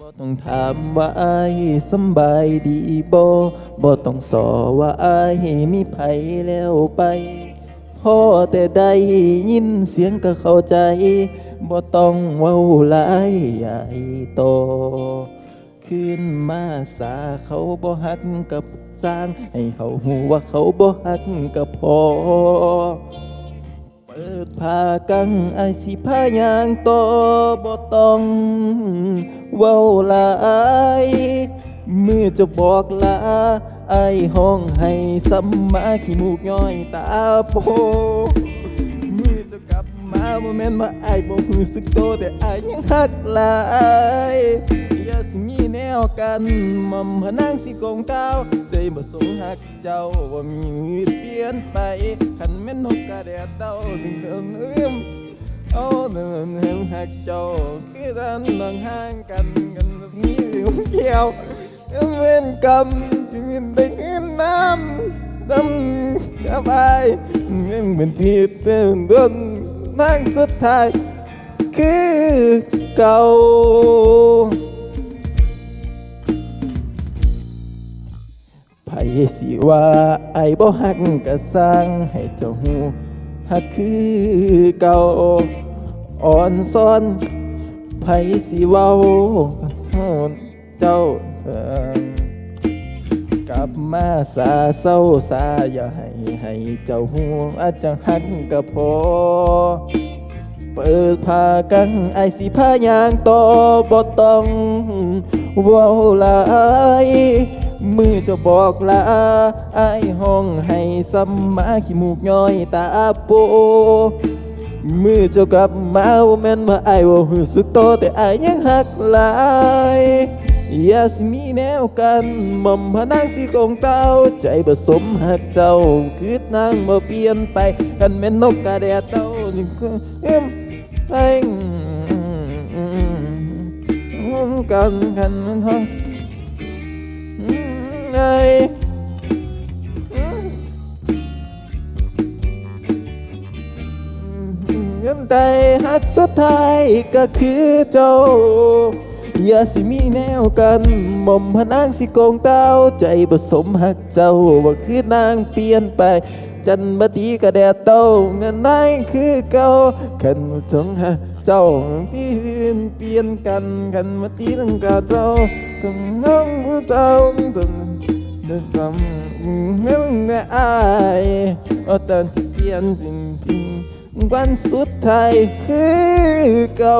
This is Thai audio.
บ่ต้องถามว่าอายสำบายดีบ่บ่ต้องสอว่าอายมีไผแล้วไปพอแต่ได้ยินเสียงก็เข้าใจบ่ต้องเว้าหลายใหญ่โตขึ้นมาสาเขาบ่ฮักกับสร้าง ให้เขาหูว่าเขาบ่ฮักกับพอ เปิดผ้ากังไอสิพายางต่อบ่ต้อง เว้าลายมือจะบอกลาไอห้องให้สัมมาขี้มูกย้อยตาโปมือจะกลับมาโมเมนต์มาไอายบ่รู้สึกโตแต่ไอายยังฮักลายอย่าสิมีแนวกันม่มพะนางสิกงเก้าใจบ่สงฮักเจ้าว่ามีเปลี่ยนไปคันแม่นนกกระแดดเต้าถึงเดิมเอื้อม กเจ้าคือดันนองห่างกันกันมีเรื่องเกี่ยวยังเว้นกรรมจึงได้ขึ้นน้ำดำกับไอ้ยังเป็นที่เต้นดนนั่งสุดท้ายคือเก่าไผสิว่าไอ้บ่ฮักก็สร้างให้เจ้าหูฮักคือเก่า อ่อนซ้อนไผสิเว้าเฮาเจ้าเถิงกลับมาสาเศร้าสาอย่าให้ให้เจ้าหัวอาจจะหักก็พอ เปิดผ้ากังไอสิพายางต่อบ่ต้องเว้าหลายมือจะบอกลาไอห้องให้สัมมาขี้มูกย้อยตาโป มือเจ้ากลับมาว่าแม่นว่าไอ้ายว่ารู้สึกโตแต่ไอ้ายยังหักหลายอย่าสิมีแนวกันหม่อมพนางสีกองเต้า ใจผสมหักเจ้าคือนางบ่เปลี่ยนไปกันแม่นนกกระแดดเต้านี่ก็เอ็มไอ้กันกันมันท้องไอ เงินใดหักสุดท้ายก็คือเจ้า อย่าสิมีแนวกันหม่อมพนางสิโกงเต้าใจผสมหักเจ้าว่าคือนางเปลี่ยนไป จันบดีกระแดดเต้าเงินนายคือเก่าขันมาจงหาเจ้าพี่อื่นเปลี่ยนกันขันมาตีตั้งกาเราต้องน้องผู้เจ้าต้องเดินทำเงินแม่อายเอาแต่เปลี่ยนจริง วันสุดท้ายคือเก่า